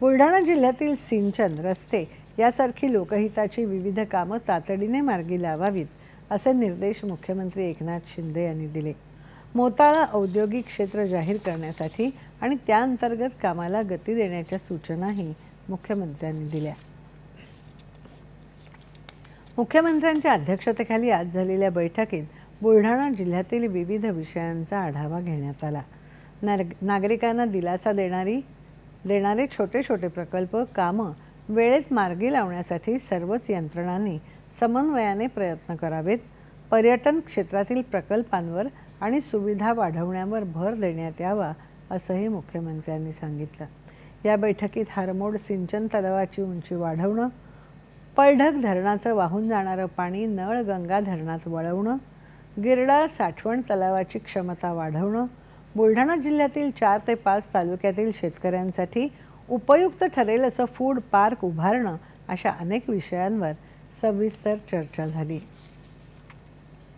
बुलढाणा जिल्ह्यातील सिंचन रस्ते यासारखी लोकहिताची विविध कामं तातडीने मार्गी लावावीत असे निर्देश मुख्यमंत्री एकनाथ शिंदे यांनी दिले. मोताळा औद्योगिक क्षेत्र जाहीर करण्यासाठी आणि त्याअंतर्गत कामाला गती देण्याच्या सूचनाही मुख्यमंत्र्यांनी दिल्या. मुख्यमंत्र्यांच्या अध्यक्षतेखाली आज झालेल्या बैठकीत बुलढाणा जिल्ह्यातील विविध विषयांचा आढावा घेण्यात आला. नाग नागरिकांना दिलासा देणारी देणारे छोटे छोटे प्रकल्प कामं वेळेत मार्गी लावण्यासाठी सर्वच यंत्रणांनी समन्वयाने प्रयत्न करावेत. पर्यटन क्षेत्रातील प्रकल्पांवर आणि सुविधा वाढवण्यावर भर देण्यात यावा असंही मुख्यमंत्र्यांनी सांगितलं. या बैठकीत हारमोड सिंचन तलावाची उंची वाढवणं पळढग धरणाचं वाहून जाणारं पाणी नळगंगा धरणात वळवणं गिरडा साठवण तलावाची क्षमता वाढवणं बुलढाणा जिल्ह्यातील चार ते पाच तालुक्यातील शेतकऱ्यांसाठी उपयुक्त ठरेल असं फूड पार्क उभारणं अशा अनेक विषयांवर सविस्तर चर्चा झाली.